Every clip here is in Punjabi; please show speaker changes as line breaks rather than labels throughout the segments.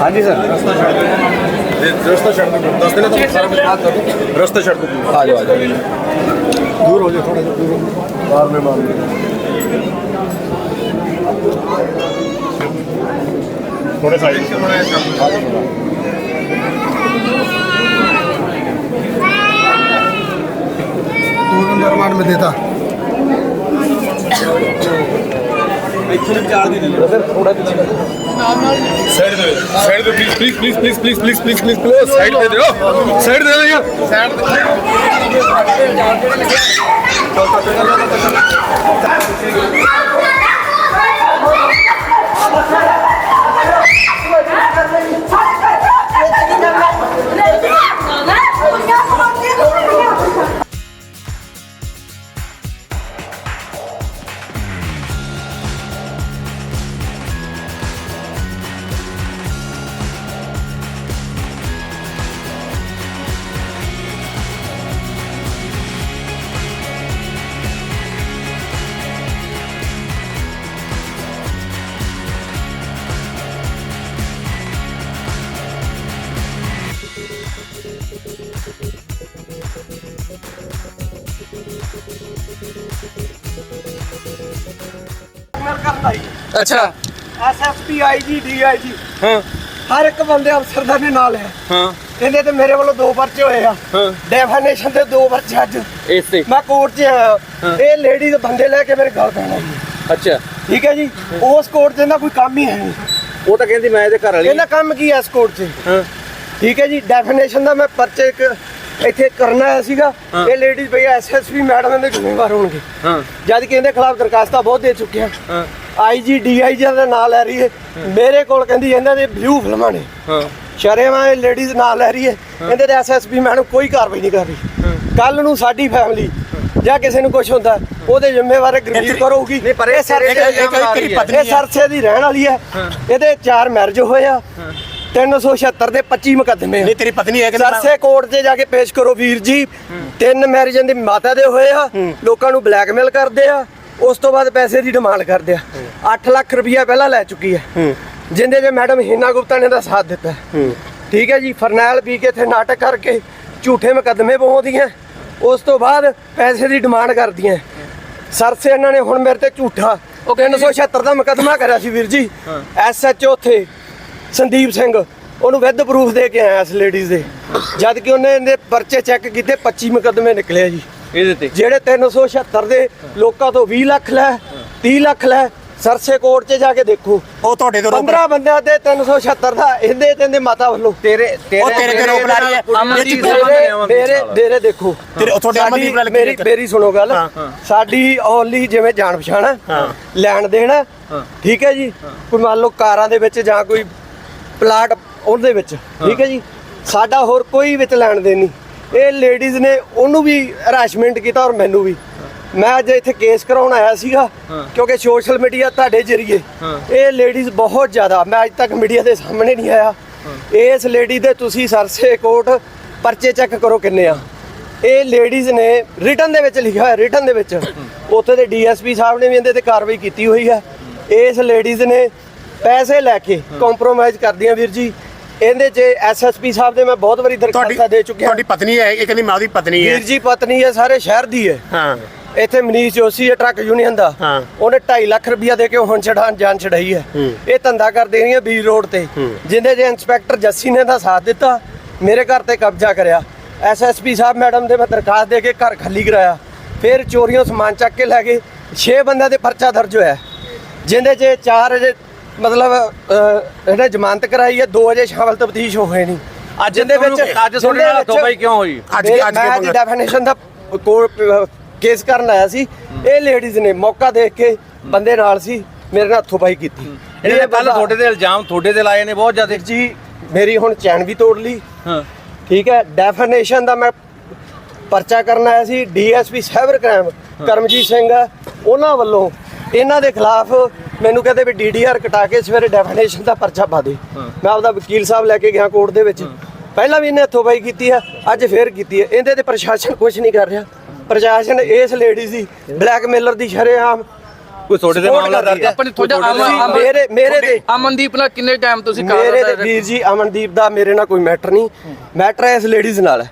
ਹਾਂਜੀ ਸਰ।
ਰਸਤਾ ਛੱਡ ਦੋ ਦੱਸ ਦੇਣਾ ਤੁਹਾਨੂੰ ਸਾਰਾ ਕੁਝ ਬਾਤ ਕਰ। ਦੋ ਰਸਤਾ ਛੱਡ ਦੋ
ਆ ਜਾਓ ਆ ਜਾਓ।
ਦੂਰ ਹੋ ਜਾ ਥੋੜਾ ਜਿਹਾ ਦੂਰ ਹੋ। ਮਾਰ ਮੇ ਮਾਰ ਥੋੜੇ ਸਾਈਡ
ਇੱਥੇ ਦੇ ਵਿਚਾਰ ਦੀ ਨਹੀਂ ਸਰ ਥੋੜਾ ਪਿੱਛੇ
ਸਾਈਡ ਦੇ ਸਾਈਡ ਦੇ please please please please please please please please please side ਦੇ ਦਿਓ ਸਾਈਡ ਦੇ ਦਿਓ ਸਾਈਡ ਦੇ ਚੌਥਾ ਤੇ ਨਾ
ਅੱਛਾ।
ਐਸਐਸਪੀ ਆਈਜੀ ਡੀਆਈਜੀ
ਹਾਂ।
ਹਰ ਇੱਕ ਬੰਦੇ ਅਫਸਰ ਦਾ ਨੇ ਨਾਲ ਹੈ।
ਹਾਂ।
ਇਹਦੇ ਤੇ ਮੇਰੇ ਵੱਲੋਂ ਦੋ ਪਰਚੇ ਹੋਏ ਆ।
ਹਾਂ।
ਡੈਫੀਨੇਸ਼ਨ ਦੇ ਦੋ ਪਰਚੇ ਅੱਜ।
ਇਸ। ਤੇ
ਮੈਂ ਕੋਰਟ 'ਚ ਆਇਆ। ਇਹ ਲੇਡੀ ਦੇ ਬੰਦੇ ਲੈ ਕੇ ਮੇਰੇ ਗੱਲ ਪੈਣਾ ਜੀ
ਅੱਛਾ।
ਠੀਕ ਹੈ ਜੀ? ਉਸ ਕੋਰਟ 'ਚ ਇਹਦਾ ਕੋਈ ਕੰਮ ਹੀ ਹੈ ਨਹੀਂ।
ਉਹ ਤਾਂ ਕਹਿੰਦੀ ਮੈਂ ਇਹਦੇ ਘਰ ਵਾਲੀ।
ਇਹਦਾ ਕੰਮ ਕੀ ਹੈ ਇਸ ਕੋਰਟ 'ਚ?
ਹਾਂ।
ਠੀਕ ਹੈ ਜੀ? ਡੈਫੀਨੇਸ਼ਨ ਦਾ ਮੈਂ ਪਰਚੇ ਇੱਕ ਇੱਥੇ ਕਰਨਾ ਆਇਆ ਸੀਗਾ। ਇਹ ਲੇਡੀਜ਼ ਭਈ ਐਸਐਸਪੀ ਮੈਡਮ ਇਹਦੇ ਜ਼ਿੰਮੇਵਾਰ ਹੋਣਗੇ।
ਹਾਂ।
ਜਦ ਕਿ ਇਹਦੇ ਖਿਲਾਫ ਦਰਖਾਸਤਾਂ ਬਹੁਤ ਦੇ ਚੁੱਕੇ ਆ।
ਹਾਂ।
ਆਈਜੀ ਡੀਆਈਜੀ ਦਾ ਨਾਂ ਲੈ ਰਹੀ ਹੈ। ਮੇਰੇ ਕੋਲ ਕਹਿੰਦੀ ਇਹਨਾਂ ਦੇ ਬਲੂ ਫਿਲਮਾਂ ਨੇ।
ਹਾਂ।
ਸ਼ਰੇਵਾਂ ਇਹ ਲੇਡੀਜ਼ ਨਾਂ ਲੈ ਰਹੀ ਹੈ। ਇਹਦੇ ਤੇ ਐਸਐਸਪੀ ਮੈਡਮ ਕੋਈ ਕਾਰਵਾਈ ਨਹੀਂ ਕਰ ਰਹੀ। ਕੱਲ ਨੂੰ ਸਾਡੀ ਫੈਮਿਲੀ ਜਾਂ ਕਿਸੇ ਨੂੰ ਕੁਝ ਹੁੰਦਾ ਉਹਦੇ ਜ਼ਿੰਮੇਵਾਰ ਗਰਵੀਰ ਕਰੋਗੀ
ਨਹੀਂ, ਪਰ ਇਹ
ਸਰਸੇ ਦੀ ਰਹਿਣ ਵਾਲੀ ਹੈ। ਇਹਦੇ ਚਾਰ ਮੈਰਿਜ ਹੋਏ ਆ। 376 ਦੇ 25 ਮੁਕੱਦਮੇ
ਨਹੀਂ ਤੇਰੀ ਪਤਨੀ ਹੈ ਕਿ
ਸਰਸੇ ਕੋਰਟ 'ਤੇ ਜਾ ਕੇ ਪੇਸ਼ ਕਰੋ ਵੀਰ ਜੀ। ਤਿੰਨ ਮੈਰਿਜਾਂ ਦੀ ਮਾਤਾ ਦੇ ਹੋਏ ਆ। ਲੋਕਾਂ ਨੂੰ ਬਲੈਕਮੇਲ ਕਰਦੇ ਆ। ਉਸ ਤੋਂ ਬਾਅਦ ਪੈਸੇ ਦੀ ਡਿਮਾਂਡ ਕਰਦੇ ਆ। 8 ਲੱਖ ਰੁਪਇਆ ਪਹਿਲਾਂ ਲੈ ਚੁੱਕੀ ਹੈ। ਜਿੰਦੇ ਜੇ ਮੈਡਮ ਹੀਨਾ ਗੁਪਤਾ ਨੇ ਦਾ ਸਾਥ ਦਿੱਤਾ। ਠੀਕ ਹੈ ਜੀ ਫਰਨੈਲ ਪੀ ਕੇ ਇੱਥੇ ਨਾਟਕ ਕਰਕੇ ਝੂਠੇ ਮੁਕੱਦਮੇ ਪਵਾਉਂਦੀਆਂ। ਉਸ ਤੋਂ ਬਾਅਦ ਪੈਸੇ ਦੀ ਡਿਮਾਂਡ ਕਰਦੀਆਂ। ਸਰਸੇ ਇਹਨਾਂ ਨੇ ਹੁਣ ਮੇਰੇ ਤੇ ਝੂਠਾ 376 ਦਾ ਮੁਕੱਦਮਾ ਕਰਿਆ ਸੀ ਵੀਰ ਜੀ। ਐਸਐਚਓ ਉੱਥੇ ਸੰਦੀਪ ਸਿੰਘ ਉਹਨੂੰ ਵਿਦ ਪ੍ਰੂਫ ਦੇ ਕੇ ਆਇਆ ਇਸ ਲੇਡੀਜ਼ ਦੇ। ਜਦ ਕਿ ਉਹਨੇ ਇਹਦੇ ਪਰਚੇ ਚੈੱਕ ਕੀਤੇ 25 ਮੁਕੱਦਮੇ ਨਿਕਲੇ ਜੀ।
ਇਹਦੇ ਤੇ
ਜਿਹੜੇ 376 ਦੇ ਲੋਕਾਂ ਤੋਂ 20 ਲੱਖ ਲੈ 30 ਲੱਖ ਲੈ ਸਰਸੇ ਕੋਰਟ 'ਚ ਜਾ ਕੇ ਦੇਖੋ।
ਉਹ ਤੁਹਾਡੇ ਤੋਂ ਰੋਕ
15 ਬੰਦਿਆਂ ਦੇ 376 ਦਾ ਇਹਦੇ ਤੇ ਇਹਦੇ ਮਾਤਾ ਵੱਲੋਂ।
ਤੇਰੇ
ਉਹ ਤੇਰੇ ਤੇ ਰੋਕ ਲਾ ਰਹੀ ਹੈ।
ਅਮਨਦੀਪ
ਮੇਰੇ-
ਮੇਰੇ ਦੇਖੋ।
ਤੇਰੇ- ਉਹ ਤੁਹਾਡੇ
ਸਾਡੀ-
ਅਮਨਦੀਪ ਨਾਲ
ਮੇਰੀ? ਮੇਰੀ ਸੁਣੋ ਗੱਲ। ਸਾਡੀ ਓਨਲੀ ਜਿਵੇਂ ਜਾਣ ਪਛਾਣ ਹੈ। ਲੈਣ ਦੇਣ ਹੈ। ਠੀਕ ਹੈ ਜੀ? ਕੋਈ ਮੰਨ ਲਓ ਕਾਰਾਂ ਦੇ ਵਿੱਚ ਜਾਂ ਕੋਈ ਪਲਾਟ ਉਹਦੇ ਵਿੱਚ। ਠੀਕ ਹੈ ਜੀ? ਸਾਡਾ ਹੋਰ ਕੋਈ ਵਿੱਚ ਲੈਣ ਦੇਣ ਨਹੀਂ। ਇਹ ਲੇਡੀਜ਼ ਨੇ ਉਹਨੂੰ ਵੀ ਹਰਾਸਮੈਂਟ ਕੀਤਾ ਔਰ ਮੈਨੂੰ ਵੀ। ਮੈਂ ਅੱਜ ਇੱਥੇ ਕੇਸ ਕਰਾਉਣ ਆਇਆ ਸੀਗਾ ਕਿਉਂਕਿ ਸੋਸ਼ਲ ਮੀਡੀਆ ਤੁਹਾਡੇ ਜਰੀਏ। ਇਹ ਲੇਡੀਜ਼ ਬਹੁਤ ਜ਼ਿਆਦਾ ਮੈਂ ਅੱਜ ਤੱਕ ਮੀਡੀਆ ਦੇ ਸਾਹਮਣੇ ਨਹੀਂ ਆਇਆ। ਇਸ ਲੇਡੀ ਦੇ ਤੁਸੀਂ ਸਰਸੇ ਕੋਰਟ ਪਰਚੇ ਚੈੱਕ ਕਰੋ ਕਿੰਨੇ ਆ। ਇਹ ਲੇਡੀਜ਼ ਨੇ ਰਿਟਨ ਦੇ ਵਿੱਚ ਲਿਖਿਆ ਹੋਇਆ ਰਿਟਨ ਦੇ ਵਿੱਚ। ਉੱਥੇ ਦੇ ਡੀਐਸਪੀ ਸਾਹਿਬ ਨੇ ਵੀ ਇਹਦੇ ਤੇ ਕਾਰਵਾਈ ਕੀਤੀ ਹੋਈ ਹੈ। ਇਸ ਲੇਡੀਜ਼ ਨੇ ਪੈਸੇ ਲੈ ਕੇ ਕੰਪਰੋਮਾਈਜ਼ ਕਰਦੀਆਂ ਵੀਰ ਜੀ। ਇਹਦੇ 'ਚ ਐਸਐਸਪੀ ਸਾਹਿਬ ਦੇ ਮੈਂ ਬਹੁਤ ਵਾਰੀ ਦਰਖਾਸਤਾਂ ਦੇ ਚੁੱਕਿਆ।
ਤੁਹਾਡੀ ਪਤਨੀ ਹੈ ਇਹ ਕਹਿੰਦੀ ਮੈਂ ਉਹਦੀ ਪਤਨੀ ਹੈ।
ਵੀਰ ਜੀ ਪਤਨੀ ਹੈ ਸਾਰੇ ਸ਼ਹਿਰ ਦੀ ਹੈ।
ਹਾਂ।
ਇੱਥੇ ਮਨੀਸ਼ ਜੋਸ਼ੀ ਹੈ ਟਰੱਕ ਯੂਨੀਅਨ ਦਾ।
ਹਾਂ।
ਉਹਨੇ 2.5 ਲੱਖ ਰੁਪਇਆ ਦੇ ਕੇ ਹੁਣ ਛਡਾਣ ਜਾਨ ਛਡਾਈ ਹੈ। ਇਹ ਧੰਦਾ ਕਰਦੇ ਰਹੀਆਂ ਬੀਰ ਰੋਡ ਤੇ। ਜਿੰਦੇ ਜੇ ਇੰਸਪੈਕਟਰ ਜੱਸੀ ਨੇ ਦਾ ਸਾਥ ਦਿੱਤਾ। ਮੇਰੇ ਘਰ ਤੇ ਕਬਜ਼ਾ ਕਰਿਆ। ਐਸਐਸਪੀ ਸਾਹਿਬ ਮੈਡਮ ਦੇ ਮੈਂ ਦਰਖਾਸਤ ਦੇ ਕੇ ਘਰ ਖਾਲੀ ਕਰਾਇਆ। ਫਿਰ ਚੋਰੀਆਂ ਸਮਾਨ ਚੱਕ ਕੇ ਲੈ ਗਏ। 6 ਬੰਦਿਆਂ ਦੇ ਪਰਚਾ ਦਰਜ ਹੋਇਆ। ਜਿੰਦੇ 'ਚ ਚਾਰ ਅਜੇ ਮਤਲਬ ਅਹ, ਇਹਨੇ ਜ਼ਮਾਨਤ ਕਰਾਈ ਹੈ ਦੋ ਅਜੇ ਸ਼ਾਮਲ ਤਫਤੀਸ਼ ਹੋਏ ਨਹੀਂ।
ਅੱਜ
ਜਿਹਦੇ ਵਿੱਚ-
ਅੱਜ ਤੁਹਾਡੇ ਨਾਲ ਪਾਈ ਕਿਉਂ ਹੋਈ?
ਅੱਜ
ਮੈਂ-
ਅੱਜ
ਮੈਂ
ਕਿਉਂ ਮੰਗਾ?
ਡੈਫੀਨੇਸ਼ਨ ਦਾ ਕੋਰਟ ਕੇਸ ਕਰਨ ਆਇਆ ਸੀ। ਇਹ ਲੇਡੀਜ਼ ਨੇ ਮੌਕਾ ਦੇਖ ਕੇ ਬੰਦੇ ਨਾਲ ਸੀ ਮੇਰੇ ਨਾਲ ਹੱਥੋਂ ਪਾਈ ਕੀਤੀ।
ਇਹਨੇ ਕੱਲ
ਬੰਦਾ-
ਤੁਹਾਡੇ ਤੇ ਇਲਜ਼ਾਮ ਤੁਹਾਡੇ ਤੇ ਲਾਏ ਨੇ ਬਹੁਤ ਜ਼ਿਆਦਾ।
ਜੀ ਮੇਰੀ ਹੁਣ ਚੈਨ ਵੀ ਤੋੜ ਲਈ।
ਹਾਂ।
ਠੀਕ ਹੈ ਡੈਫੀਨੇਸ਼ਨ ਦਾ ਮੈਂ ਪਰਚਾ ਕਰਨ ਆਇਆ ਸੀ DSP cyber crime Karamjit Singh ਉਹਨਾਂ ਵੱਲੋਂ ਇਹਨਾਂ ਦੇ ਖਿਲਾਫ ਮੈਨੂੰ ਕਹਿੰਦੇ ਵੀ ਡੀਡੀਆਰ ਕਟਾ ਕੇ ਸਵੇਰੇ ਡੈਫੀਨੇਸ਼ਨ ਦਾ ਪਰਚਾ ਪਾ ਦੇ। ਮੈਂ ਆਪਦਾ ਵਕੀਲ ਸਾਹਿਬ ਲੈ ਕੇ ਗਿਆ ਕੋਰਟ ਦੇ ਵਿੱਚ। ਪਹਿਲਾਂ ਵੀ ਇਹਨੇ ਹੱਥੋਂ ਪਾਈ ਕੀਤੀ ਹੈ ਅੱਜ ਫੇਰ ਕੀਤੀ ਹੈ ਇਹਦੇ ਤੇ ਪ੍ਰਸ਼ਾਸਨ ਕੁਝ ਨਹੀਂ ਕਰ ਰਿਹਾ। ਪ੍ਰਸ਼ਾਸਨ ਇਸ ਲੇਡੀ ਦੀ ਬਲੈਕਮੇਲਰ ਦੀ ਸ਼ਰੇਆਮ
ਕੋਈ ਤੁਹਾਡੇ ਤੇ ਮਾਮਲਾ ਦਰਜ ਹੈ?
ਆਪਣੀ ਤੁਹਾਡਾ
ਮੇਰੇ ਮੇਰੇ ਦੇ
ਅਮਨਦੀਪ ਨਾਲ ਕਿੰਨੇ ਟਾਈਮ ਤੁਸੀਂ ਕਰ
ਮੇਰੇ
ਰਹੇ
ਤੇ ਵੀਰ ਜੀ ਅਮਨਦੀਪ ਦਾ ਮੇਰੇ ਨਾਲ ਕੋਈ ਮੈਟਰ ਨਹੀਂ। ਮੈਟਰ ਇਸ ਲੇਡੀਜ਼ ਨਾਲ। ਹੈ।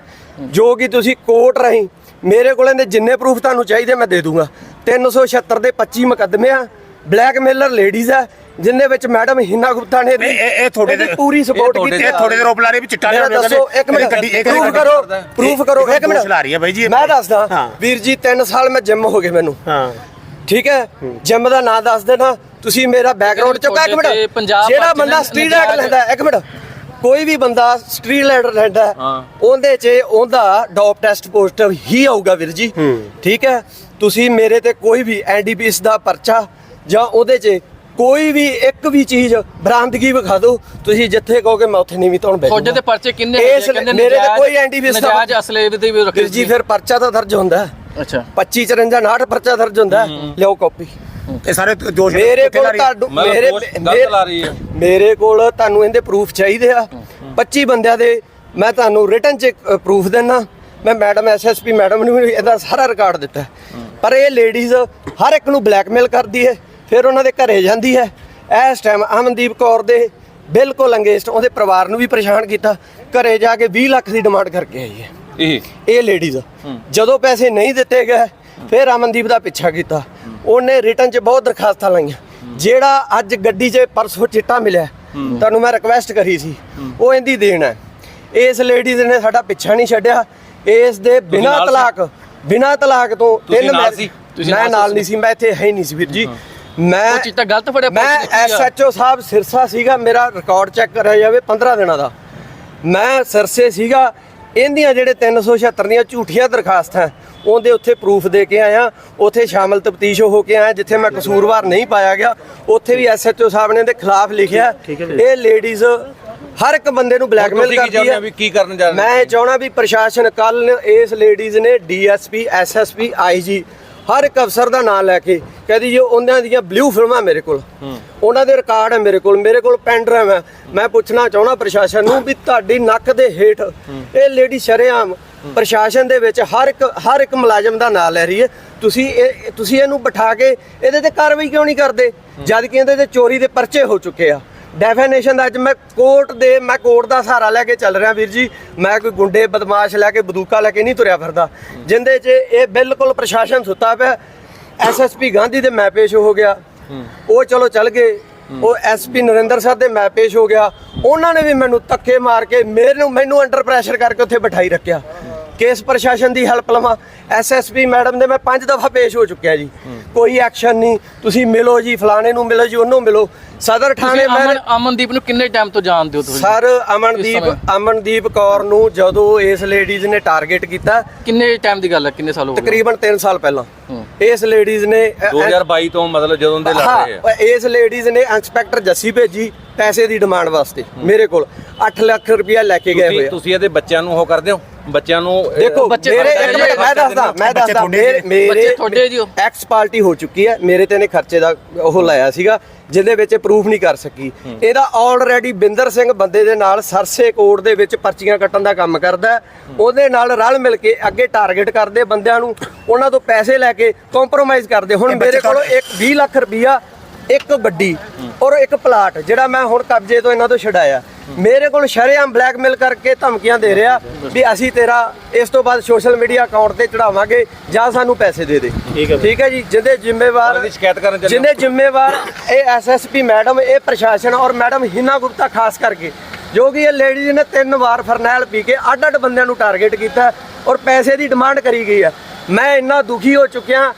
ਜੋ ਕਿ ਤੁਸੀਂ ਕੋਰਟ ਰਹੀ ਮੇਰੇ ਕੋਲ ਇਹਦੇ ਜਿੰਨੇ ਪ੍ਰੂਫ ਤੁਹਾਨੂੰ ਚਾਹੀਦੇ ਮੈਂ ਦੇ ਦੂੰਗਾ। 376 ਦੇ 25 ਮੁਕੱਦਮੇ ਆ। ਬਲੈਕਮੇਲਰ ਲੇਡੀਜ਼ ਆ ਜਿੰਨੇ ਵਿੱਚ ਮੈਡਮ ਹਿਨਾ ਗੁਪਤਾ ਨੇ
ਇਹ- ਇਹ- ਇਹ ਤੁਹਾਡੇ ਤੇ-
ਪੂਰੀ ਸਪੋਰਟ
ਤੁਹਾਡੇ
ਕੀਤੀ
ਇਹ ਥੋੜੇ ਦੇ ਰੋਪ ਲਾ ਰਹੇ ਵੀ ਚਿੱਟਾ ਲਿਆਉਣਾ
ਦੱਸੋ ਇੱਕ ਮਿੰਟ
ਗੱਡੀ ਇੱਕ
ਪ੍ਰੂਫ ਕਰੋ ਪ੍ਰੂਫ ਕਰੋ ਇੱਕ ਮਿੰਟ।
ਲਾ ਰਹੀ ਹੈ ਬਾਈ ਜੀ।
ਮੈਂ ਦੱਸਦਾ। ਵੀਰ ਜੀ 3 ਸਾਲ ਮੈਂ ਜਿਮ ਹੋ ਗਏ ਮੈਨੂੰ।
ਹਾਂ।
ਠੀਕ ਹੈ? ਜਿਮ ਦਾ ਨਾਂ ਦੱਸ ਦੇਣਾ। ਤੁਸੀਂ ਮੇਰਾ ਬੈਕਗ੍ਰਾਉਂਡ ਚੁੱਕਾ ਇੱਕ
ਤੁਹਾਡੇ
ਮਿੰਟ ਜਿਹੜਾ ਬੰਦਾ ਸਟਰੀਟ ਲਾਈਟ ਲੈਂਦਾ ਇੱਕ ਮਿੰਟ। ਕੋਈ ਵੀ ਬੰਦਾ ਸਟਰੀਟ ਲਾਈਟ ਲੈਂਦਾ। ਉਹਦੇ 'ਚ ਉਹਦਾ ਡੋਪ ਟੈਸਟ ਪੋਜ਼ਿਟਿਵ ਹੀ ਆਊਗਾ ਵੀਰ ਜੀ। ਠੀਕ ਹੈ? ਤੁਸੀਂ ਮੇਰੇ ਤੇ ਕੋਈ ਵੀ ਐਨਡੀਪੀਐਸ ਦਾ ਪਰਚਾ ਜਾਂ ਉਹਦੇ 'ਚ ਕੋਈ ਵੀ ਇੱਕ ਵੀ ਚੀਜ਼ ਬਰਾਮਦਗੀ ਵਿਖਾ ਦਿਓ ਤੁਸੀਂ ਜਿੱਥੇ ਕਹੋਗੇ ਮੈਂ ਉੱਥੇ ਨਹੀਂ ਵੀ ਤੁਹਾਨੂੰ
ਤੁਹਾਡੇ ਤੇ ਪਰਚੇ ਕਿੰਨੇ?
ਮੇਰੇ ਤੇ ਕੋਈ ਐਨਡੀਪੀਐਸ ਦਾ
ਨਜਾਇਜ਼ ਅਸਲੇ ਵੀ ਤੇ ਵੀ ਰੱਖੇ
ਜੀ ਫਿਰ ਪਰਚਾ ਤਾਂ ਦਰਜ ਹੁੰਦਾ ਹੈ।
ਅੱਛਾ।
25 54 59 ਪਰਚਾ ਦਰਜ ਹੁੰਦਾ ਹੈ। ਲਿਓ ਕਾਪੀ।
ਇਹ ਸਾਰੇ ਦੋਸ਼
ਮੇਰੇ ਕੋਲ? ਤੁਹਾਨੂੰ ਮੇਰੇ
ਦੋਸ਼ ਗਲਤ ਲਾ ਰਹੀ ਹੈ।
ਮੇਰੇ ਕੋਲ ਤੁਹਾਨੂੰ ਇਹਦੇ ਪ੍ਰੂਫ ਚਾਹੀਦੇ ਆ। 25 ਬੰਦਿਆਂ ਦੇ ਮੈਂ ਤੁਹਾਨੂੰ ਰਿਟਨ ਚ ਪ੍ਰੂਫ ਦੇਣਾ ਮੈਂ ਮੈਡਮ ਐਸਐਸਪੀ ਮੈਡਮ ਨੂੰ ਵੀ ਇਹਦਾ ਸਾਰਾ ਰਿਕਾਰਡ ਦਿੱਤਾ ਹੈ। ਪਰ ਇਹ ਲੇਡੀਜ਼ ਹਰ ਇੱਕ ਨੂੰ ਬਲੈਕਮੇਲ ਕਰਦੀ ਹੈ ਫਿਰ ਉਹਨਾਂ ਦੇ ਘਰੇ ਜਾਂਦੀ ਹੈ। ਇਸ ਟਾਈਮ ਅਮਨਦੀਪ ਕੌਰ ਦੇ ਬਿਲਕੁਲ ਅੰਗੇਸਟ ਉਹਦੇ ਪਰਿਵਾਰ ਨੂੰ ਵੀ ਪਰੇਸ਼ਾਨ ਕੀਤਾ। ਘਰੇ ਜਾ ਕੇ 20 ਲੱਖ ਦੀ ਡਿਮਾਂਡ ਕਰਕੇ ਆਈ ਹੈ।
ਇਹ?
ਇਹ ਲੇਡੀਜ਼ ਜਦੋਂ ਪੈਸੇ ਨਹੀਂ ਦਿੱਤੇ ਗਏ ਫਿਰ ਅਮਨਦੀਪ ਦਾ ਪਿੱਛਾ ਕੀਤਾ। ਉਹਨੇ ਰਿਟਰਨ 'ਚ ਬਹੁਤ ਦਰਖਾਸਤਾਂ ਲਾਈਆਂ। ਜਿਹੜਾ ਅੱਜ ਗੱਡੀ 'ਚ ਪਰਸੋਂ ਚਿੱਟਾ ਮਿਲਿਆ ਤੁਹਾਨੂੰ ਮੈਂ ਰਿਕਵੈਸਟ ਕਰੀ ਸੀ ਉਹ ਇਹਦੀ ਦੇਣ ਹੈ। ਇਸ ਲੇਡੀਜ਼ ਨੇ ਸਾਡਾ ਪਿੱਛਾ ਨਹੀਂ ਛੱਡਿਆ। ਇਸ ਦੇ ਬਿਨਾਂ? ਤਲਾਕ ਬਿਨਾਂ ਤਲਾਕ ਤੋਂ ਤਿੰਨ ਮੈਰਿਜ- ਮੈਂ
ਨਾਲ?
ਨਹੀਂ ਸੀ ਮੈਂ ਇੱਥੇ ਹੈ ਨਹੀਂ ਸੀ ਵੀਰ ਜੀ। ਮੈਂ
ਉਹ ਚਿੱਟਾ ਗਲਤ ਫੜਿਆ
ਮੈਂ? ਐਸਐਚਓ ਸਾਹਿਬ ਸਿਰਸਾ ਸੀਗਾ ਮੇਰਾ ਰਿਕਾਰਡ ਚੈੱਕ ਕਰਿਆ ਜਾਵੇ 15 ਦਿਨਾਂ ਦਾ। ਮੈਂ ਸਿਰਸੇ ਸੀਗਾ ਇਹਦੀਆਂ ਜਿਹੜੇ 376 ਦੀਆਂ ਝੂਠੀਆਂ ਦਰਖਾਸਤਾਂ ਉਹਦੇ ਉੱਥੇ ਪ੍ਰੂਫ ਦੇ ਕੇ ਆਇਆ ਉੱਥੇ ਸ਼ਾਮਲ ਤਫਤੀਸ਼ ਹੋ ਕੇ ਆਇਆ ਜਿੱਥੇ ਮੈਂ ਕਸੂਰਵਾਰ ਨਹੀਂ ਪਾਇਆ ਗਿਆ ਉੱਥੇ ਵੀ ਐਸਐਚਓ ਸਾਹਿਬ ਨੇ ਇਹਦੇ ਖਿਲਾਫ ਲਿਖਿਆ ਇਹ ਲੇਡੀਜ਼ ਹਰ ਇੱਕ ਬੰਦੇ ਨੂੰ ਬਲੈਕਮੇਲ ਕਰਦੀ ਹੈ
ਕੀ ਕਰਨ ਜਾ ਰਹੇ
ਮੈਂ ਇਹ ਚਾਹਣਾ ਵੀ ਪ੍ਰਸ਼ਾਸਨ ਕੱਲ ਇਸ ਲੇਡੀਜ਼ ਨੇ ਡੀਐਸਪੀ ਐਸਐਸਪੀ ਆਈਜੀ ਹਰ ਇੱਕ ਅਫਸਰ ਦਾ ਨਾਮ ਲੈ ਕੇ ਕਹਿੰਦੀ ਜੀ ਉਹਨਾਂ ਦੀਆਂ ਬਲੂ ਫਿਲਮਾਂ ਮੇਰੇ ਕੋਲ। ਉਹਨਾਂ ਦੇ ਰਿਕਾਰਡ ਹੈ ਮੇਰੇ ਕੋਲ ਮੇਰੇ ਕੋਲ ਪੈਨ ਡਰਾਈਵ ਹੈ। ਮੈਂ ਪੁੱਛਣਾ ਚਾਹਣਾ ਪ੍ਰਸ਼ਾਸਨ ਨੂੰ ਵੀ ਤੁਹਾਡੀ ਨੱਕ ਦੇ ਹੇਠ ਇਹ ਲੇਡੀ ਸ਼ਰੇਆਮ ਪ੍ਰਸ਼ਾਸਨ ਦੇ ਵਿੱਚ ਹਰ ਇੱਕ ਹਰ ਇੱਕ ਮੁਲਾਜ਼ਮ ਦਾ ਨਾਮ ਲੈ ਰਹੀ ਹੈ। ਤੁਸੀਂ ਇਹ ਤੁਸੀਂ ਇਹਨੂੰ ਬਿਠਾ ਕੇ ਇਹਦੇ ਤੇ ਕਾਰਵਾਈ ਕਿਉਂ ਨਹੀਂ ਕਰਦੇ? ਜਦ ਕਿ ਇਹਦੇ ਤੇ ਚੋਰੀ ਦੇ ਪਰਚੇ ਹੋ ਚੁੱਕੇ ਆ। ਡੈਫੀਨੇਸ਼ਨ ਦਾ ਅੱਜ ਮੈਂ ਕੋਰਟ ਦੇ, ਮੈਂ ਕੋਰਟ ਦਾ ਸਹਾਰਾ ਲੈ ਕੇ ਚੱਲ ਰਿਹਾ ਵੀਰ ਜੀ। ਮੈਂ ਕੋਈ ਗੁੰਡੇ, ਬਦਮਾਸ਼ ਲੈ ਕੇ, ਬੰਦੂਕਾਂ ਲੈ ਕੇ ਨਹੀਂ ਤੁਰਿਆ ਫਿਰਦਾ। ਜਿੰਦੇ 'ਚ ਇਹ ਬਿਲਕੁਲ ਪ੍ਰਸ਼ਾਸਨ ਸੁੱਤਾ ਪਿਆ। ਐਸਐਸਪੀ ਗਾਂਧੀ ਦੇ ਮੈਂ ਪੇਸ਼ ਹੋ ਗਿਆ। ਉਹ ਚਲੋ ਚੱਲ ਗਏ। ਉਹ ਐਸਪੀ ਨਰਿੰਦਰ ਸਾਹਿਬ ਦੇ ਮੈਂ ਪੇਸ਼ ਹੋ ਗਿਆ। ਉਹਨਾਂ ਨੇ ਵੀ ਮੈਨੂੰ ਧੱਕੇ ਮਾਰ ਕੇ ਮੈਨੂੰ ਮੈਨੂੰ ਅੰਡਰ ਪ੍ਰੈਸ਼ਰ ਕਰਕੇ ਉੱਥੇ ਬਿਠਾਈ ਰੱਖਿਆ। ਕੇਸ ਪ੍ਰਸ਼ਾਸਨ ਦੀ ਹੈਲਪ ਲਵਾਂ। ਐਸਐਸਪੀ ਮੈਡਮ ਦੇ ਮੈਂ ਪੰਜ ਦਫਾ ਪੇਸ਼ ਹੋ ਚੁੱਕਿਆ ਜੀ। ਕੋਈ ਐਕਸ਼ਨ ਨਹੀਂ। ਤੁਸੀਂ ਮਿਲੋ ਜੀ ਫਲਾਣੇ ਨੂੰ ਮਿਲੋ ਜੀ ਉਹਨੂੰ ਮਿਲੋ। ਸਦਰ ਥਾਣੇ ਮੈਂ
ਅਮਨ ਅਮਨਦੀਪ ਨੂੰ ਕਿੰਨੇ ਟਾਈਮ ਤੋਂ ਜਾਣਦੇ ਹੋ ਤੁਸੀਂ?
ਸਰ ਅਮਨਦੀਪ ਅਮਨਦੀਪ ਕੌਰ ਨੂੰ ਜਦੋਂ ਇਸ ਲੇਡੀਜ਼ ਨੇ ਟਾਰਗੇਟ ਕੀਤਾ
ਕਿੰਨੇ ਟਾਈਮ ਦੀ ਗੱਲ ਹੈ? ਕਿੰਨੇ ਸਾਲ ਹੋ ਗਏ?
ਤਕਰੀਬਨ 3 ਸਾਲ ਪਹਿਲਾਂ। ਇਸ ਲੇਡੀਜ਼ ਨੇ ਅ- ਅ-
2022 ਤੋਂ ਮਤਲਬ ਜਦੋਂ ਦੇ ਲੜ ਰਹੇ ਆ।
ਇਸ ਲੇਡੀਜ਼ ਨੇ ਇੰਸਪੈਕਟਰ ਜੱਸੀ ਭੇਜੀ ਪੈਸੇ ਦੀ ਡਿਮਾਂਡ ਵਾਸਤੇ ਮੇਰੇ ਕੋਲ। 8 ਲੱਖ ਰੁਪਇਆ ਲੈ ਕੇ ਗਏ ਹੋਏ
ਤੁਸੀਂ ਇਹਦੇ ਬੱਚਿਆਂ ਨੂੰ ਉਹ ਕਰਦੇ ਹੋ? ਬੱਚਿਆਂ ਨੂੰ ਇਹ-
ਦੇਖੋ
ਬੱਚੇ
ਮੇਰੇ ਇੱਕ ਮਿੰਟ ਮੈਂ ਦੱਸਦਾ ਮੈਂ
ਬੱਚੇ
ਦੱਸਦਾ
ਤੁਹਾਡੇ
ਮੇਰੇ
ਬੱਚੇ ਤੁਹਾਡੇ ਜੀ ਉਹ।
ਐਕਸ ਪਾਰਟੀ ਹੋ ਚੁੱਕੀ ਹੈ ਮੇਰੇ ਤੇ ਨੇ ਖਰਚੇ ਦਾ ਉਹ ਲਾਇਆ ਸੀਗਾ ਜਿਹਦੇ ਵਿੱਚ ਪ੍ਰੂਫ ਨਹੀਂ ਕਰ ਸਕੀ। ਇਹਦਾ ਆਲਰੇਡੀ ਬਿੰਦਰ ਸਿੰਘ ਬੰਦੇ ਦੇ ਨਾਲ ਸਰਸੇ ਕੋਰਟ ਦੇ ਵਿੱਚ ਪਰਚੀਆਂ ਕੱਟਣ ਦਾ ਕੰਮ ਕਰਦਾ ਹੈ। ਉਹਦੇ ਨਾਲ ਰਲ ਮਿਲ ਕੇ ਅੱਗੇ ਟਾਰਗੇਟ ਕਰਦੇ ਬੰਦਿਆਂ ਨੂੰ ਉਹਨਾਂ ਤੋਂ ਪੈਸੇ ਲੈ ਕੇ ਕੰਪਰੋਮਾਈਜ਼ ਕਰਦੇ। ਹੁਣ ਮੇਰੇ ਕੋਲ ਇੱਕ 20 ਲੱਖ ਰੁਪਈਆ ਇੱਕ ਗੱਡੀ ਔਰ ਇੱਕ ਪਲਾਟ ਜਿਹੜਾ ਮੈਂ ਹੁਣ ਕਬਜ਼ੇ ਤੋਂ ਇਹਨਾਂ ਤੋਂ ਛਡਾਇਆ। ਮੇਰੇ ਕੋਲ ਸ਼ਰੇਆਮ ਬਲੈਕਮੇਲ ਕਰਕੇ ਧਮਕੀਆਂ ਦੇ ਰਿਹਾ ਵੀ ਅਸੀਂ ਤੇਰਾ ਇਸ ਤੋਂ ਬਾਅਦ ਸੋਸ਼ਲ ਮੀਡੀਆ ਅਕਾਊਂਟ ਤੇ ਚੜਾਵਾਂਗੇ ਜਾਂ ਸਾਨੂੰ ਪੈਸੇ ਦੇ ਦੇ। ਠੀਕ ਹੈ। ਜੀ ਜਿਹਦੇ ਜ਼ਿੰਮੇਵਾਰ
ਸ਼ਿਕਾਇਤ ਕਰਨ ਚੱਲੇ
ਜ਼ਿੰਮੇਵਾਰ ਇਹ ਐਸਐਸਪੀ ਮੈਡਮ ਇਹ ਪ੍ਰਸ਼ਾਸਨ ਔਰ ਮੈਡਮ ਹਿਨਾ ਗੁਪਤਾ ਖਾਸ ਕਰਕੇ ਜੋ ਕਿ ਇਹ ਲੇਡੀਜ਼ ਨੇ ਤਿੰਨ ਵਾਰ ਫਰਨੈਲ ਪੀ ਕੇ ਅੱਡ ਅੱਡ ਬੰਦਿਆਂ ਨੂੰ ਟਾਰਗੇਟ ਕੀਤਾ ਔਰ ਪੈਸੇ ਦੀ ਡਿਮਾਂਡ ਕਰੀ ਗਈ ਹੈ। ਮੈਂ ਇੰਨਾ ਦੁਖੀ ਹੋ ਚੁੱਕਿਆ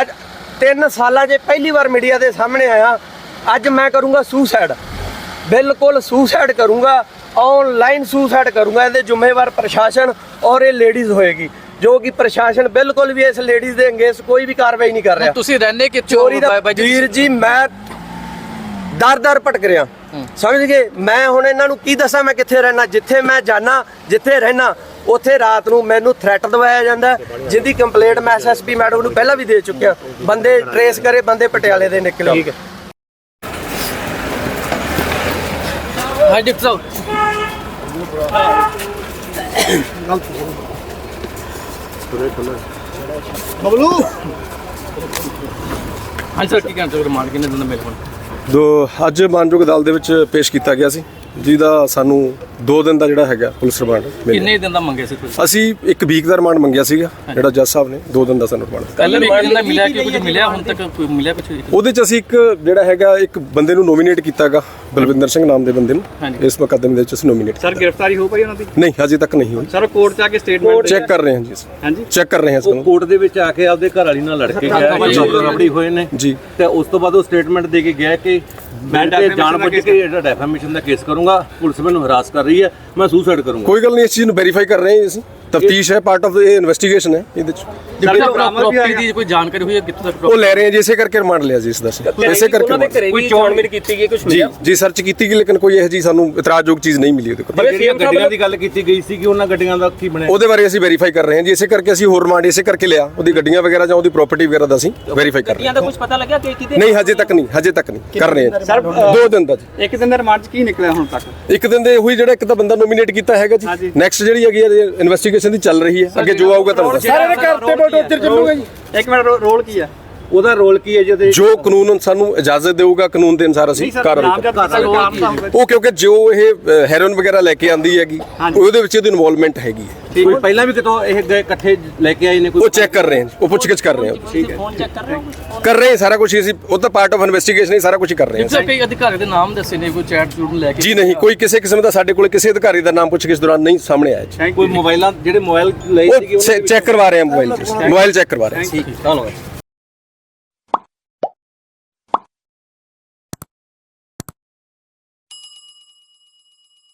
ਅੱਜ ਤਿੰਨ ਸਾਲਾਂ 'ਚ ਪਹਿਲੀ ਵਾਰ ਮੀਡੀਆ ਦੇ ਸਾਹਮਣੇ ਆਇਆ। ਅੱਜ ਮੈਂ ਕਰੂੰਗਾ ਸੁਸਾਈਡ ਬਿਲਕੁਲ ਸੁਸਾਈਡ ਕਰੂੰਗਾ। ਆਨਲਾਈਨ ਸੁਸਾਈਡ ਕਰੂੰਗਾ। ਇਹਦੇ ਜ਼ਿੰਮੇਵਾਰ ਪ੍ਰਸ਼ਾਸਨ ਔਰ ਇਹ ਲੇਡੀਜ਼ ਹੋਏਗੀ। ਜੋ ਕਿ ਪ੍ਰਸ਼ਾਸਨ ਬਿਲਕੁਲ ਵੀ ਇਸ ਲੇਡੀਜ਼ ਦੇ ਅੰਗੇਸ ਕੋਈ ਵੀ ਕਾਰਵਾਈ ਨਹੀਂ ਕਰ ਰਿਹਾ।
ਤੁਸੀਂ ਰਹਿੰਦੇ
ਚੋਰੀ ਦਾ
ਜੀ?
ਵੀਰ ਜੀ ਮੈਂ ਦਰ ਦਰ ਭਟਕ ਰਿਹਾ। ਸਮਝ ਗਏ? ਮੈਂ ਹੁਣ ਇਹਨਾਂ ਨੂੰ ਕੀ ਦੱਸਾਂ? ਮੈਂ ਕਿੱਥੇ ਰਹਿਣਾ? ਜਿੱਥੇ ਮੈਂ ਜਾਣਾ ਜਿੱਥੇ ਰਹਿਣਾ। ਉੱਥੇ ਰਾਤ ਨੂੰ ਮੈਨੂੰ ਥ੍ਰੈਟ ਦਵਾਇਆ ਜਾਂਦਾ ਹੈ, ਜਿਹਦੀ ਕੰਪਲੇਂਟ ਮੈਂ ਐਸਐਸਪੀ ਮੈਡਮ ਨੂੰ ਪਹਿਲਾਂ ਵੀ ਦੇ ਚੁੱਕਿਆ। ਬੰਦੇ ਟਰੇਸ ਕਰੇ ਬੰਦੇ ਪਟਿਆਲੇ ਦੇ ਨਿਕਲੇ। ਠੀਕ ਹੈ।
ਹਾਂ ਡਿਪਟੀ ਸਾਹਿਬ
ਬਬਲੂ।
ਹਾਂਜੀ ਸਰ ਕੀ ਕਹਿਣਾ ਚਾਹੋਗੇ? ਰਿਮਾਂਡ ਕਿੰਨੇ ਦਿਨ ਹੁਣ
ਦੋ ਅੱਜ ਮਾਨਯੋਗ ਅਦਾਲਤ ਦੇ ਵਿੱਚ ਪੇਸ਼ ਕੀਤਾ ਗਿਆ ਸੀ। ਜਿਹਦਾ ਸਾਨੂੰ 2 ਦਿਨ ਦਾ ਜਿਹੜਾ ਹੈਗਾ ਪੁਲਿਸ ਰਿਮਾਂਡ ਮਿਲਿਆ।
ਕਿੰਨੇ ਦਿਨ ਦਾ ਮੰਗੇ ਸੀ ਤੁਸੀਂ?
ਅਸੀਂ ਇੱਕ ਵੀਕ ਦਾ ਰਿਮਾਂਡ ਮੰਗਿਆ ਸੀਗਾ ਜਿਹੜਾ ਜੱਜ ਸਾਹਿਬ ਨੇ 2 ਦਿਨ ਦਾ ਸਾਨੂੰ ਰਿਮਾਂਡ।
ਇੱਕ ਦਿਨ ਦਾ ਮਿਲਿਆ ਕਿ ਕੁਝ ਮਿਲਿਆ ਹੁਣ ਤੱਕ ਕੋਈ ਮਿਲਿਆ ਕੁਝ
ਉਹਦੇ ਚ ਅਸੀਂ ਇੱਕ ਜਿਹੜਾ ਹੈਗਾ ਇੱਕ ਬੰਦੇ ਨੂੰ ਨੋਮੀਨੇਟ ਕੀਤਾਗਾ ਬਲਵਿੰਦਰ ਸਿੰਘ ਨਾਮ ਦੇ ਬੰਦੇ ਨੂੰ। ਇਸ ਮੁਕੱਦਮੇ ਦੇ ਵਿੱਚ ਅਸੀਂ ਨੋਮੀਨੇਟ
ਸਰ ਗ੍ਰਿਫਤਾਰੀ ਹੋ ਪਈ ਉਹਨਾਂ ਦੀ?
ਨਹੀਂ ਹਜੇ ਤੱਕ ਨਹੀਂ ਹੋਈ।
ਸਰ ਕੋਰਟ ਚ ਆ ਕੇ ਸਟੇਟਮੈਂਟ
ਚੈੱਕ ਕਰ ਰਹੇ ਹਾਂ ਜੀ
ਹਾਂਜੀ।
ਚੈੱਕ ਕਰ ਰਹੇ ਹਾਂ ਇਸ
ਉਹ
ਨੂੰ।
ਕੋਰਟ ਦੇ ਵਿੱਚ ਆ ਕੇ ਆਪਦੇ ਘਰ ਵਾਲੀ ਨਾਲ ਲੜ ਕੇ ਗਿਆ ਡਾਕਟਰ ਰਬੜੀ ਹੋਏ ਨੇ।
ਜੀ।
ਤੇ ਉਸ ਤੋਂ ਬਾਅਦ ਉਹ ਸਟੇਟਮੈਂਟ ਦੇ ਕੇ ਗਿਆ ਕਿ ਮੈਂ ਤੇ ਜਾਣ ਬੁੱਝ ਕੇ ਜਿਹੜਾ ਡੈਫਾਮੇਸ਼ਨ ਦਾ ਕੇਸ ਕਰੂੰਗਾ ਪੁਲਿਸ ਮੈਨੂੰ ਹਰਾਸ ਕਰ ਰਹੀ ਹੈ ਮੈਂ ਸੁਸਾਈਡ ਕਰੂੰਗਾ।
ਕੋਈ ਗੱਲ ਨਹੀਂ ਇਸ ਚੀਜ਼ ਨੂੰ ਵੈਰੀਫਾਈ ਕਰ ਰਹੇ ਹਾਂ ਅਸੀਂ। ਤਫਤੀਸ਼ ਹੈ ਪਾਰਟ ਆਫ ਇਹ ਇਨਵੈਸਟੀਗੇਸ਼ਨ ਹੈ ਇਹਦੇ ਚ।
ਪ੍ਰੋਪਰਟੀ ਦੀ ਕੋਈ ਜਾਣਕਾਰੀ ਹੋਈ ਹੈ ਕਿੱਥੋਂ ਤੱਕ
ਉਹ ਲੈ ਰਹੇ ਹਾਂ ਜੀ ਇਸੇ ਕਰਕੇ ਰਿਮਾਂਡ ਲਿਆ ਜੀ ਇਸ ਦਾ ਅਸੀਂ। ਇਸੇ ਕਰਕੇ
ਕੋਈ ਚੋਣਮੀਰ ਕੀਤੀ ਗਈ ਕੁਝ
ਜੀ ਜੀ ਸਰਚ ਕੀਤੀ ਗਈ ਲੇਕਿਨ ਕੋਈ ਇਹੋ ਜੀ ਸਾਨੂੰ ਇਤਰਾਜ਼ਯੋਗ ਚੀਜ਼ ਨਹੀਂ ਮਿਲੀ ਉਹਦੇ ਕੋਲ।
ਜਿਹੜੀਆਂ ਗੱਡੀਆਂ ਦੀ ਗੱਲ ਕੀਤੀ ਗਈ ਸੀ ਕਿ ਉਹਨਾਂ ਗੱਡੀਆਂ ਦਾ ਕੀ ਬਣਿਆ?
ਉਹਦੇ ਬਾਰੇ ਅਸੀਂ ਵੈਰੀਫਾਈ ਕਰ ਰਹੇ ਹਾਂ ਜੀ ਇਸੇ ਕਰਕੇ ਅਸੀਂ ਹੋਰ ਰਿਮਾਂਡ ਇਸੇ ਕਰਕੇ ਲਿਆ ਉਹਦੀ ਗੱਡੀਆਂ ਵਗੈਰਾ ਜਾਂ ਉਹਦੀ ਪ੍ਰਾਪਰਟੀ ਵਗੈਰਾ ਦਾ ਅਸੀਂ ਵੈਰੀਫਾਈ ਕਰ ਰਹੇ ਹਾਂ।
ਦਾ ਕੁਝ ਪਤਾ ਲੱਗਿਆ ਕਿ ਕਿਤੇ
ਨਹੀਂ ਹਜੇ ਤੱਕ ਨਹੀਂ ਹਜੇ ਤੱਕ ਨਹੀਂ ਕਰ ਰਹੇ ਹਾਂ। ਦੋ ਦਿਨ ਦਾ ਜੀ।
ਇੱਕ ਦਿਨ ਦਾ ਰਿਮਾਂਡ ਚ ਕੀ ਨਿਕਲਿਆ ਹੁਣ ਤੱਕ?
ਇੱਕ ਦਿਨ ਦੇ ਉਹੀ ਜਿਹੜਾ ਇੱਕ ਤਾਂ ਬੰਦਾ ਨੋਮੀਨੇਟ ਕੀਤਾ ਹੈਗਾ ਜੀ। ਨੈਕਸਟ ਜਿਹੜੀ ਹੈਗੀ ਹੈ ਇਨਵੈਸਟੀਗੇਸ਼ਨ ਦੀ ਚੱਲ ਰਹੀ ਹੈ। ਅੱਗੇ ਜੋ ਆਊਗਾ ਤੁਹਾਨੂੰ ਦੱਸਾਂਗੇ
ਸਾਰੇ ਘਰ ਤੇ ਟੋਰਚਰ ਚੱਲੂਗਾ ਜੀ। ਇੱਕ ਮਿੰਟ ਰੋਲ ਕੀ ਆ
ਉਹਦਾ ਰੋਲ ਕੀ ਹੈ ਜਿਹਦੇ
ਜੋ ਕਾਨੂੰਨ ਸਾਨੂੰ ਇਜਾਜ਼ਤ ਦੇਊਗਾ ਕਾਨੂੰਨ ਦੇ ਅਨੁਸਾਰ ਅਸੀਂ ਕਾਰਵਾਈ ਕਰਾਂਗੇ ਉਹ ਕਿਉਂਕਿ ਜੋ ਇਹ ਹੈਰੋਇਨ ਵਗੈਰਾ ਲੈ ਕੇ ਆਂਦੀ ਹੈਗੀ ਉਹਦੇ ਵਿੱਚ ਇਹਦੀ ਇਨਵੋਲਵਮੈਂਟ ਹੈਗੀ ਹੈ।
ਕੋਈ ਪਹਿਲਾਂ ਵੀ ਕਿਤੋਂ ਇਹ ਗਏ ਇਕੱਠੇ ਲੈ ਕੇ ਆਏ ਨੇ ਕੋਈ?
ਉਹ ਚੈੱਕ ਕਰ ਰਹੇ ਹਾਂ ਜੀ, ਉਹ ਪੁੱਛਗਿੱਛ ਕਰ ਰਹੇ ਹਾਂ
ਠੀਕ ਹੈ।
ਕਰ ਰਹੇ ਹਾਂ? ਸਾਰਾ ਕੁਝ ਅਸੀਂ ਉਹ ਤਾਂ ਪਾਰਟ ਆਫ ਇਨਵੈਸਟੀਗੇਸ਼ਨ ਹੀ ਸਾਰਾ ਕੁਝ ਕਰ ਰਹੇ ਹਾਂ
ਸਰ ਕਈ ਅਧਿਕਾਰੀ ਦੇ ਨਾਮ ਦੱਸੇ ਨੇ ਕੋਈ ਚੈਟ ਚੂਟ ਨੂੰ ਲੈ ਕੇ
ਜੀ ਨਹੀਂ ਕੋਈ ਕਿਸੇ ਕਿਸਮ ਦਾ ਸਾਡੇ ਕੋਲ ਕਿਸੇ ਅਧਿਕਾਰੀ ਦਾ ਨਾਮ ਪੁੱਛ ਕੇ ਇਸ ਦੌਰਾਨ ਨਹੀਂ ਸਾਹਮਣੇ ਆਇਆ ਜੀ।
ਕੋਈ ਮੋਬਾਈਲਾਂ ਜਿਹੜੇ ਮੋਬਾਈਲ ਸੀਗੇ
ਉਹ ਚੈੱਕ ਕਰਵਾ ਰਹੇ ਹਾਂ ਮੋਬਾਈਲ ਮੋਬਾਈਲ ਚੈੱਕ ਕਰਵਾ ਰਹੇ ਹਾਂ
ਧੰਨਵਾਦ।